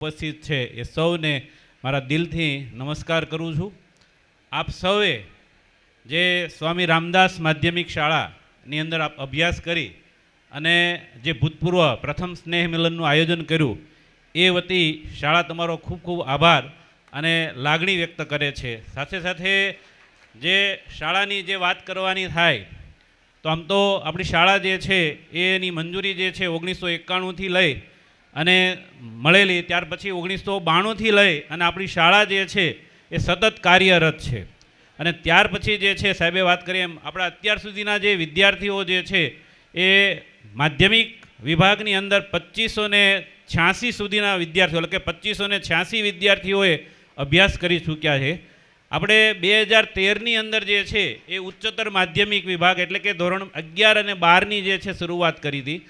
ઉપસ્થિત છે એ સૌને મારા દિલથી નમસ્કાર કરું છું. આપ સૌએ જે સ્વામી રામદાસ માધ્યમિક શાળાની અંદર આપ અભ્યાસ કરી અને જે ભૂતપૂર્વ પ્રથમ સ્નેહ મિલનનું આયોજન કર્યું, એ વતી શાળા તમારો ખૂબ ખૂબ આભાર અને લાગણી વ્યક્ત કરે છે. સાથે સાથે જે શાળાની જે વાત કરવાની થાય, તો આમ તો આપણી શાળા જે છે, એની મંજૂરી જે છે ઓગણીસો એકાણુંથી લઈ અને મળેલી ત્યાર પછી ઓગણીસો બાણુંથી લઈ અને આપણી શાળા જે છે એ સતત કાર્યરત છે. અને ત્યાર પછી જે છે, સાહેબે વાત કરી એમ, આપણા અત્યાર સુધીના જે વિદ્યાર્થીઓ જે છે એ માધ્યમિક વિભાગની અંદર પચીસો ને છ્યાસી સુધીના વિદ્યાર્થીઓ, એટલે કે પચીસો ને છ્યાસી વિદ્યાર્થીઓએ અભ્યાસ કરી ચૂક્યા છે. આપણે બે હજાર તેરની અંદર જે છે એ ઉચ્ચતર માધ્યમિક વિભાગ એટલે કે ધોરણ અગિયાર અને બારની જે છે, શરૂઆત કરી હતી.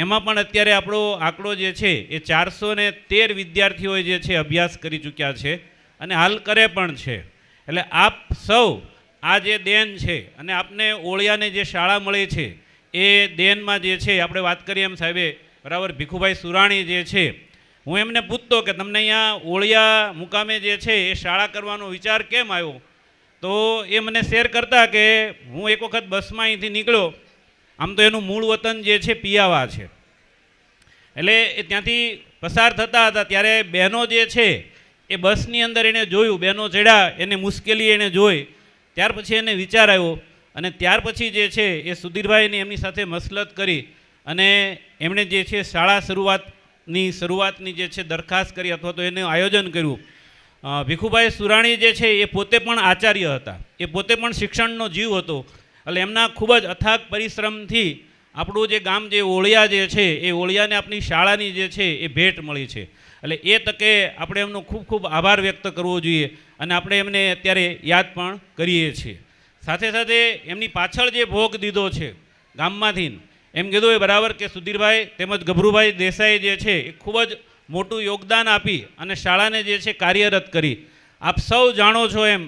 એમાં પણ અત્યારે આપણો આંકડો જે છે એ ચારસો ને તેર વિદ્યાર્થીઓએ જે છે અભ્યાસ કરી ચૂક્યા છે અને હાલ કરે પણ છે. એટલે આપ સૌ આ જે દેન છે અને આપને ઓળિયાને જે શાળા મળે છે, એ દેનમાં જે છે, આપણે વાત કરીએ એમ સાહેબે, બરાબર, ભીખુભાઈ સુરાણી જે છે, હું એમને પૂછતો કે તમને અહીંયા ઓળિયા મુકામે જે છે એ શાળા કરવાનો વિચાર કેમ આવ્યો? તો એ મને શેર કરતા કે હું એક વખત બસમાં અહીંથી નીકળ્યો આમ તો એનું મૂળ વતન જે છે, પિયાવા છે. એટલે એ ત્યાંથી પસાર થતા હતા, ત્યારે બહેનો જે છે, એ બસની અંદર એણે જોયું, બહેનો ચડ્યા, એને મુશ્કેલી એણે જોઈ, ત્યાર પછી એને વિચાર આવ્યો અને ત્યાર પછી જે છે, એ સુધીરભાઈને એમની સાથે મસલત કરી અને એમણે જે છે, શાળા શરૂઆતની શરૂઆતની જે છે, દરખાસ્ત કરી અથવા તો એનું આયોજન કર્યું. ભીખુભાઈ સુરાણી જે છે, એ પોતે પણ આચાર્ય હતા. એ પોતે પણ શિક્ષણનો જીવ હતો. એટલે એમના ખૂબ જ અથાગ પરિશ્રમથી આપણું જે ગામ જે ઓળિયા જે છે, એ ઓળિયાને આપણી શાળાની જે છે, એ ભેટ મળી છે. એટલે એ તકે આપણે એમનો ખૂબ ખૂબ આભાર વ્યક્ત કરવો જોઈએ અને આપણે એમને અત્યારે યાદ પણ કરીએ છીએ. સાથે સાથે એમની પાછળ જે ભોગ દીધો છે, ગામમાંથી એમ કીધું એ બરાબર કે સુધીરભાઈ તેમજ ગભરુભાઈ દેસાઈ જે છે, એ ખૂબ જ મોટું યોગદાન આપી અને શાળાને જે છે કાર્યરત કરી. આપ સૌ જાણો છો એમ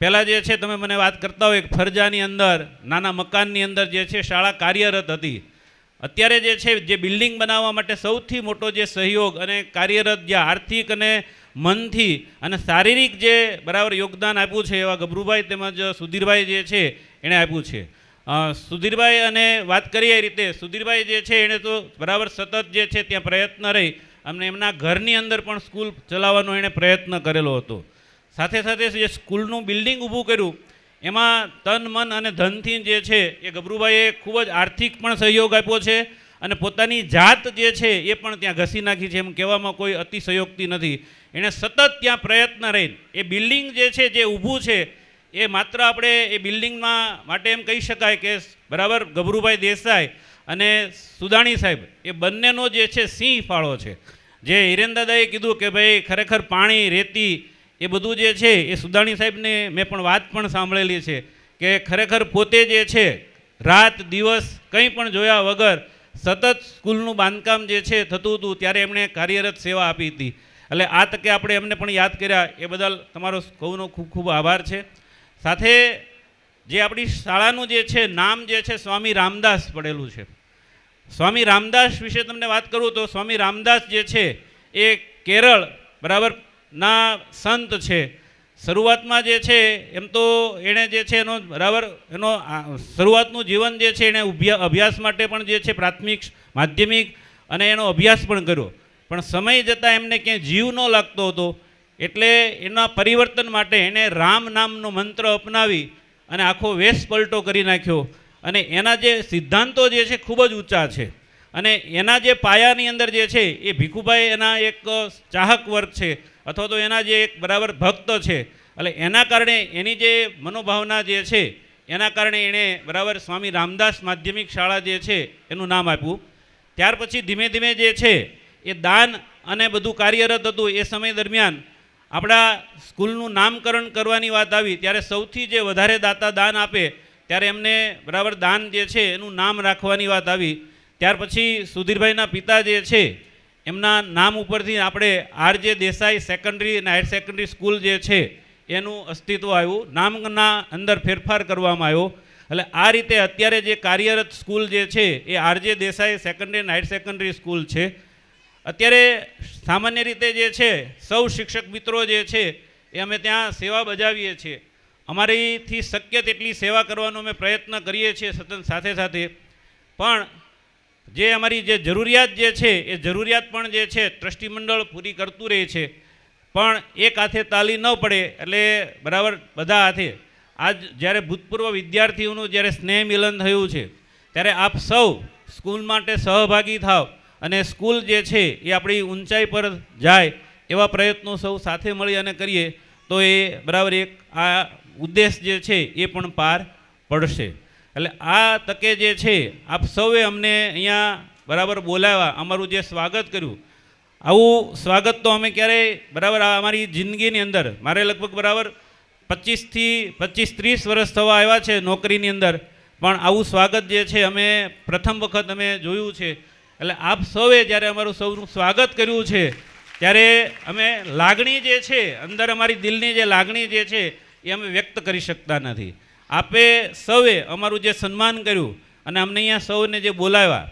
પહેલાં જે છે, તમે મને વાત કરતા હોય ફરજાની અંદર, નાના મકાનની અંદર જે છે, શાળા કાર્યરત હતી. અત્યારે જે છે, જે બિલ્ડિંગ બનાવવા માટે સૌથી મોટો જે સહયોગ અને કાર્યરત જે આર્થિક અને મનથી અને શારીરિક જે બરાબર યોગદાન આપ્યું છે, એવા ગભરુભાઈ તેમજ સુધીરભાઈ જે છે, એણે આપ્યું છે. સુધીરભાઈ અને વાત કરીએ એ રીતે, સુધીરભાઈ જે છે, એણે તો બરાબર સતત જે છે, ત્યાં પ્રયત્ન રહી. અને એમના ઘરની અંદર પણ સ્કૂલ ચલાવવાનો એણે પ્રયત્ન કરેલો હતો. સાથે સાથે જે સ્કૂલનું બિલ્ડિંગ ઊભું કર્યું, એમાં તન, મન અને ધનથી જે છે, એ ગભરુભાઈએ ખૂબ જ આર્થિક પણ સહયોગ આપ્યો છે અને પોતાની જાત જે છે, એ પણ ત્યાં ઘસી નાખી છે એમ કહેવામાં કોઈ અતિશયોક્તિ નથી. એણે સતત ત્યાં પ્રયત્ન રહીને, એ બિલ્ડિંગ જે છે, જે ઊભું છે, એ માત્ર આપણે એ બિલ્ડિંગમાં માટે એમ કહી શકાય કે બરાબર ગભરુભાઈ દેસાઈ અને સુદાણી સાહેબ, એ બંનેનો જે છે સિંહ ફાળો છે. જે હિરેનદાદાએ કીધું કે ભાઈ, ખરેખર પાણી રેતી એ બધું જે છે, એ સુદાણી સાહેબને મેં પણ વાત પણ સાંભળેલી છે કે ખરેખર પોતે જે છે, રાત, દિવસ કંઈ પણ જોયા વગર સતત સ્કૂલનું બાંધકામ જે છે, થતું હતું, ત્યારે એમણે કાર્યરત સેવા આપી હતી. એટલે આ તકે આપણે એમને પણ યાદ કર્યા. એ બદલ તમારો સૌનો ખૂબ ખૂબ આભાર છે. સાથે જે આપણી શાળાનું જે છે, નામ જે છે, સ્વામી રામદાસ પડેલું છે. સ્વામી રામદાસ વિશે તમને વાત કરું તો સ્વામી રામદાસ જે છે, એ કેરળ, બરાબર? ના સંત છે. શરૂઆતમાં જે છે, એમ તો એણે જે છે એનો બરાબર એનો શરૂઆતનું જીવન જે છે એણે અભ્યાસ માટે પણ જે છે પ્રાથમિક માધ્યમિક અને એનો અભ્યાસ પણ કર્યો. પણ સમય જતાં એમને ક્યાંય જીવ ન લાગતો હતો. એટલે એના પરિવર્તન માટે એણે રામ નામનો મંત્ર અપનાવી અને આખો વેશ પલટો કરી નાખ્યો. અને એના જે સિદ્ધાંતો જે છે ખૂબ જ ઊંચા છે. અને એના જે પાયાની અંદર જે છે એ ભીખુભાઈ એના એક ચાહક વર્ગ છે. અથવા તો એના જે એક બરાબર ભક્ત છે, એટલે એના કારણે એની જે મનોભાવના જે છે, એના કારણે એણે બરાબર સ્વામી રામદાસ માધ્યમિક શાળા જે છે, એનું નામ આપ્યું. ત્યાર પછી ધીમે ધીમે જે છે, એ દાન અને બધું કાર્યરત હતું એ સમય દરમિયાન આપણા સ્કૂલનું નામકરણ કરવાની વાત આવી, ત્યારે સૌથી જે વધારે દાતા દાન આપે, ત્યારે એમને બરાબર દાન જે છે, એનું નામ રાખવાની વાત આવી. ત્યાર પછી સુધીરભાઈના પિતા જે છે એમના નામ ઉપરથી આપણે આર જે દેસાઈ સેકન્ડરી અને હાયર સેકન્ડરી સ્કૂલ જે છે, એનું અસ્તિત્વ આવ્યું. નામના અંદર ફેરફાર કરવામાં આવ્યો. એટલે આ રીતે અત્યારે જે કાર્યરત સ્કૂલ જે છે, એ આરજે દેસાઈ સેકન્ડરી અને હાયર સેકન્ડરી સ્કૂલ છે. અત્યારે સામાન્ય રીતે જે છે, સૌ શિક્ષક મિત્રો જે છે, એ અમે ત્યાં સેવા બજાવીએ છીએ. અમારીથી શક્ય તેટલી સેવા કરવાનો અમે પ્રયત્ન કરીએ છીએ સતત સાથે સાથે. પણ જે અમારી જે જરૂરિયાત જે છે, એ જરૂરિયાત પણ જે છે, ટ્રસ્ટી મંડળ પૂરી કરતું રહે છે. પણ એક હાથે તાલી ન પડે, એટલે બરાબર બધા હાથે. આજ જ્યારે ભૂતપૂર્વ વિદ્યાર્થીઓનું જ્યારે સ્નેહ મિલન થયું છે, ત્યારે આપ સૌ સ્કૂલ માટે સહભાગી થાવ અને સ્કૂલ જે છે, એ આપણી ઊંચાઈ પર જાય એવા પ્રયત્નો સૌ સાથે મળી અને કરીએ, તો એ બરાબર એક આ ઉદ્દેશ જે છે, એ પણ પાર પડશે. એટલે આ તકે જે છે, આપ સૌએ અમને અહીંયા બરાબર બોલાવ્યા, અમારું જે સ્વાગત કર્યું. આવું સ્વાગત તો અમે ક્યારેય, બરાબર અમારી જિંદગીની અંદર, મારે લગભગ બરાબર પચીસથી પચીસ ત્રીસ વર્ષ થવા આવ્યા છે નોકરીની અંદર, પણ આવું સ્વાગત જે છે અમે પ્રથમ વખત અમે જોયું છે. એટલે આપ સૌએ જ્યારે અમારું સૌનું સ્વાગત કર્યું છે, ત્યારે અમે લાગણી જે છે, અંદર અમારી દિલની જે લાગણી જે છે, એ અમે વ્યક્ત કરી શકતા નથી. આપે સૌએ અમારું જે સન્માન કર્યું અને અમને અહીંયા સૌને જે બોલાવ્યા,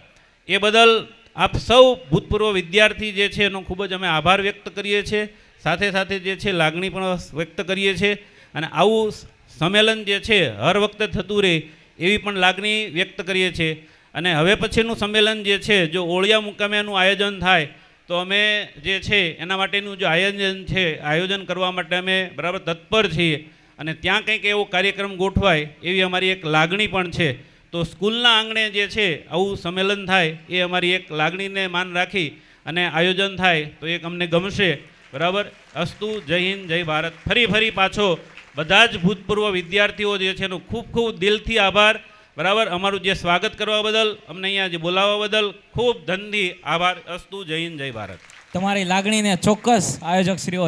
એ બદલ આપ સૌ ભૂતપૂર્વ વિદ્યાર્થી જે છે એનો ખૂબ જ અમે આભાર વ્યક્ત કરીએ છીએ. સાથે સાથે જે છે લાગણી પણ વ્યક્ત કરીએ છીએ અને આવું સંમેલન જે છે હર વખતે થતું રહે એવી પણ લાગણી વ્યક્ત કરીએ છીએ. અને હવે પછીનું સંમેલન જે છે, જો ઓળિયા મુકામેનું આયોજન થાય, તો અમે જે છે એના માટેનું જે આયોજન છે, આયોજન કરવા માટે અમે બરાબર તત્પર છીએ. અને ત્યાં કંઈક એવો કાર્યક્રમ ગોઠવાય એવી અમારી એક લાગણી પણ છે. તો સ્કૂલના આંગણે જે છે, આવું સંમેલન થાય એ અમારી એક લાગણીને માન રાખી અને આયોજન થાય તો એક અમને ગમશે. બરાબર? અસ્તુ, જય હિન્દ, જય ભારત. ફરી ફરી પાછો બધા જ ભૂતપૂર્વ વિદ્યાર્થીઓ જે છે એનો ખૂબ ખૂબ દિલથી આભાર. બરાબર? અમારું જે સ્વાગત કરવા બદલ, અમને અહીંયા જે બોલાવવા બદલ ખૂબ ધનથી આભાર. અસ્તુ, જય હિન્દ, જય ભારત. તમારી લાગણીને ચોક્કસ આયોજક શ્રીઓ